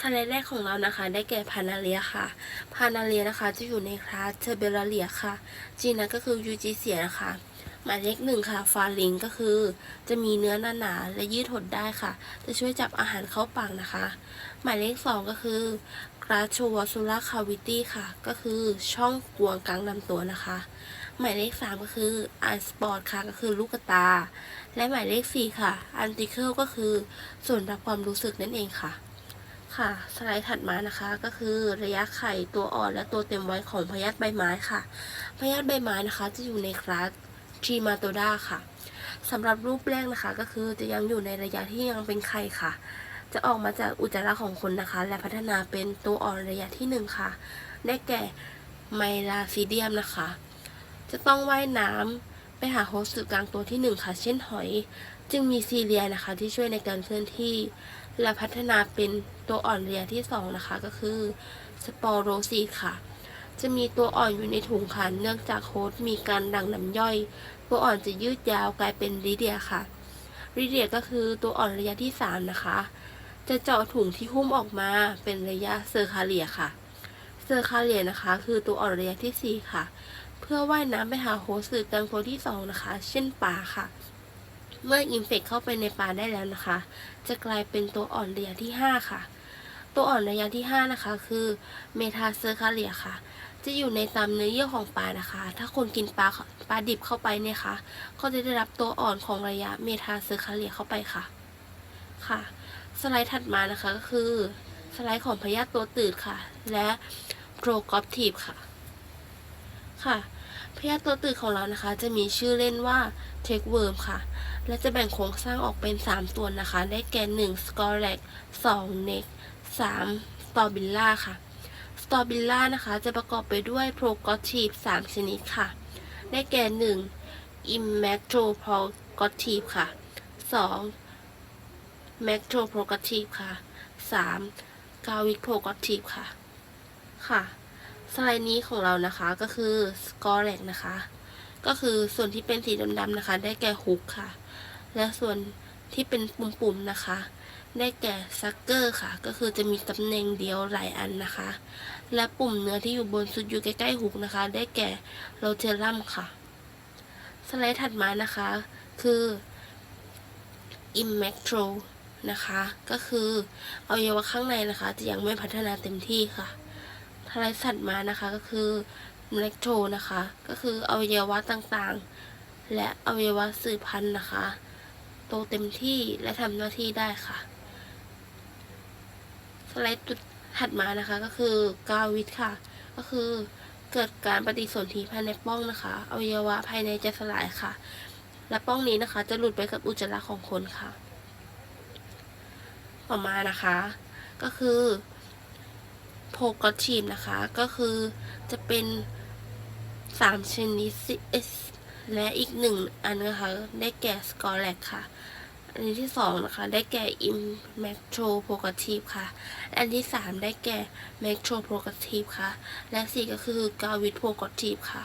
สไลด์แรกของเรานะคะ ได้แก่พานาเลียค่ะ พานาเลียนะคะ จะอยู่ในคลาสเทเบราเลียค่ะ จีนะก็คือยูจิเซียนะคะ หมายเลขหนึ่งค่ะ ฟาลิงก็คือ จะมีเนื้อหนาๆและยืดหดได้ค่ะ จะช่วยจับอาหารเข้าปากนะคะ หมายเลขสองก็คือกราโชวซูล่าคาวิตี้ค่ะ ก็คือช่องกวงกลางลำตัวนะคะหมายเลขสามก็คืออันสปอร์ตค่ะก็คือลูกตา และหมายเลขสี่ค่ะ อันติเคิลก็คือส่วนรับความรู้สึกนั่นเองค่ะ ค่ะสไลด์ถัดมานะคะก็คือระยะไข่ตัวอ่อนและตัวเต็มวัยของพยาธิใบไม้ค่ะพยาธิใบไม้นะคะ จะอยู่ในคลาสทีมาโตดาค่ะสำหรับรูปแรกนะคะ ก็คือจะยังอยู่ในระยะที่ยังเป็นไข่ค่ะ จะออกมาจากอุจจาระของคนนะคะ และพัฒนาเป็นตัวอ่อนระยะที่หนึ่งค่ะ ได้แก่ไมลาซิเดียมนะคะ จะต้องว่ายน้ำ ไปหาโฮสต์สื่อกลางตัวที่หนึ่งค่ะ เช่นหอย จึงมีซีเรียนะคะที่ช่วยในการเคลื่อนที่ และพัฒนาเป็นตัวอ่อนเระยที่สองนะคะ ก็คือสปอโรซีค่ะ จะมีตัวอ่อนอยู่ในถุงค่ะเนื่องจากโฮสต์มีการดังน้ำย่อย ตัวอ่อนจะยืดยาวกลายเป็นริเดียค่ะริเดียก็คือตัวอ่อนระยะที่สามนะคะ จะเจาะถุงที่หุ้มออกมาเป็นระยะเซอร์คาเลียค่ะ เซอร์คาเลียนะคะ คือตัวอ่อนระยะที่สี่ค่ะ พื่อว่ายน้ำไปหาโฮสต์สื่อกลางตัวที่สองนะคะ เช่นปลาค่ะ เมื่ออินเฟกเข้าไปในปลาได้แล้วนะคะ จะกลายเป็นตัวอ่อนระยะที่ 5 ค่ะ ตัวอ่อนระยะที่ 5 นะคะ คือเมทาเซอร์คาเลียค่ะ จะอยู่ในตามเนื้อเยื่อของปลานะคะ ถ้าคนกินปลาปลาดิบเข้าไปเนี่ยค่ะ ก็จะได้รับตัวอ่อนของระยะเมทาเซอร์คาเลียเข้าไปค่ะ ค่ะ สไลด์ถัดมานะคะก็คือสไลด์ของพยาธิตัวตืดค่ะ และโปรกอปทีฟค่ะ ค่ะ พยาธิตัวตืดของเรานะคะ จะมีชื่อเล่นว่าเทคเวิร์มค่ะ และจะแบ่งโครงสร้างออกเป็น3ส่วนะคะ ได้แก่1 s c o r e x 2 n e c 3 s t o r b i l l a ค่ะ s t o r b i l l a นะคะ จะประกอบไปด้วย p r o g o t i v e 3 ชนิดค่ะ ได้แก่ 1 i m m a c r o p r o g o t i v e ค่ะ 2 m a c r o p r o g o t i v e ค่ะ 3 g a v i c p r o g o t i v e ค่ะ ค่ะ สไลด์นี้ของเรานะคะก็คือ s c o r e x นะคะ ก็คือส่วนที่เป็นสีดำๆนะคะ ได้แก่ฮุกค่ะ และส่วนที่เป็นปุ่มๆนะคะ ได้แก่ซักเกอร์ค่ะ ก็คือจะมีตำแหน่งเดียวหลายอันนะคะ และปุ่มเนื้อที่อยู่บนสุดอยู่ใกล้ๆฮุกนะคะ ได้แก่โรเทลัมค่ะ สไลด์ถัดมานะคะ คือ i m m a c r o นะคะ ก็คืออวัยวะข้างในนะคะ จะยังไม่พัฒนาเต็มที่ค่ะ สไลด์ถัดมานะคะก็คือเล็กโทรนะคะ ก็คืออวัยวะต่างๆ และอวัยวะสืบพันธุ์นะคะ โตเต็มที่และทำหน้าที่ได้ค่ะ สไลด์ตุดถัดมานะคะก็คือกาวิทค่ะ ก็คือเกิดการปฏิสนธิภายในป้องนะคะอวัยวะภายในจะสลายค่ะ และป้องนี้นะคะ จะหลุดไปกับอุจจาระของคนค่ะ ต่อมานะคะ ก็คือ โพกอชีมนะคะ ก็คือจะเป็นสามชนิดสและอีกหนึ่งอันนะคะ ได้แก่สกอร์แลกค่ะ อันที่สองนะคะ ได้แก่อิมแมกโทรโพกอชีฟค่ะ อันที่สามได้แก่แมกโทรโพกอชีฟค่ะ และสี่ก็คือกาวิทโพกอชีฟค่ะ